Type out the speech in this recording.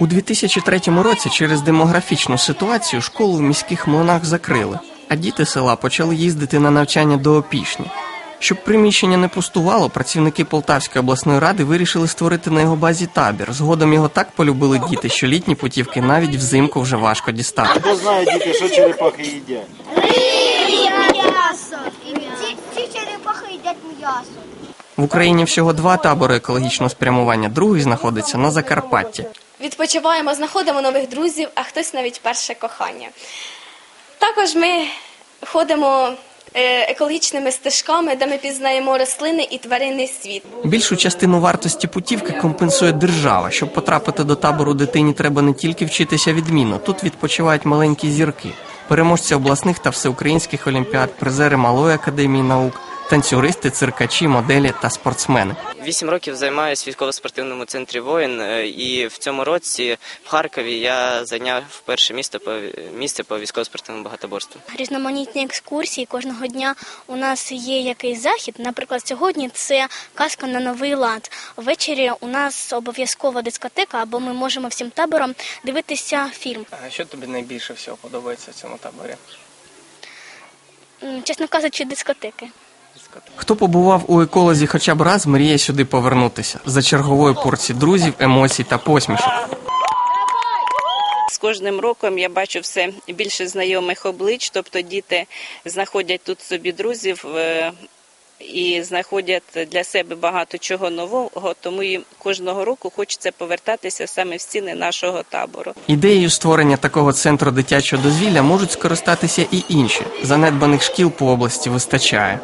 У 2003 році через демографічну ситуацію школу в міських млинах закрили, а діти села почали їздити на навчання до Опішні. Щоб приміщення не пустувало, працівники Полтавської обласної ради вирішили створити на його базі табір. Згодом його так полюбили діти, що літні путівки навіть взимку вже важко дістати. Хто знає, діти, що черепахи їдять? М'ясо. Ці, ці черепахи їдять м'ясо. В Україні всього два табори екологічного спрямування. Другий знаходиться на Закарпатті. Відпочиваємо, знаходимо нових друзів, а хтось навіть перше кохання. Також ми ходимо е, екологічними стежками, де ми пізнаємо рослини і тваринний світ. Більшу частину вартості путівки компенсує держава. Щоб потрапити до табору дитині, треба не тільки вчитися відмінно. Тут відпочивають маленькі зірки, переможці обласних та всеукраїнських олімпіад, призери малої академії наук, танцюристи, циркачі, моделі та спортсмени. Вісім років займаюся військово-спортивному центрі воїн, е, і в цьому році в Харкові я зайняв перше місце по місце по військово-спортивному багатоборству. різноманітні екскурсії. Кожного дня у нас є якийсь захід. Наприклад, сьогодні це казка на новий лад. Ввечері у нас обов'язкова дискотека, або ми можемо всім табором дивитися фільм. А що тобі найбільше всього подобається в цьому таборі? Чесно кажучи, дискотеки. Хто побував у еколозі хоча б раз, мріє сюди повернутися за черговою порції друзів, емоцій та посмішок. З кожним роком я бачу все більше знайомих облич, тобто діти знаходять тут собі друзів е, і знаходять для себе багато чого нового, тому їм кожного року хочеться повертатися саме в стіни нашого табору. Ідеєю створення такого центру дитячого дозвілля можуть скористатися і інші. Занедбаних шкіл по області вистачає.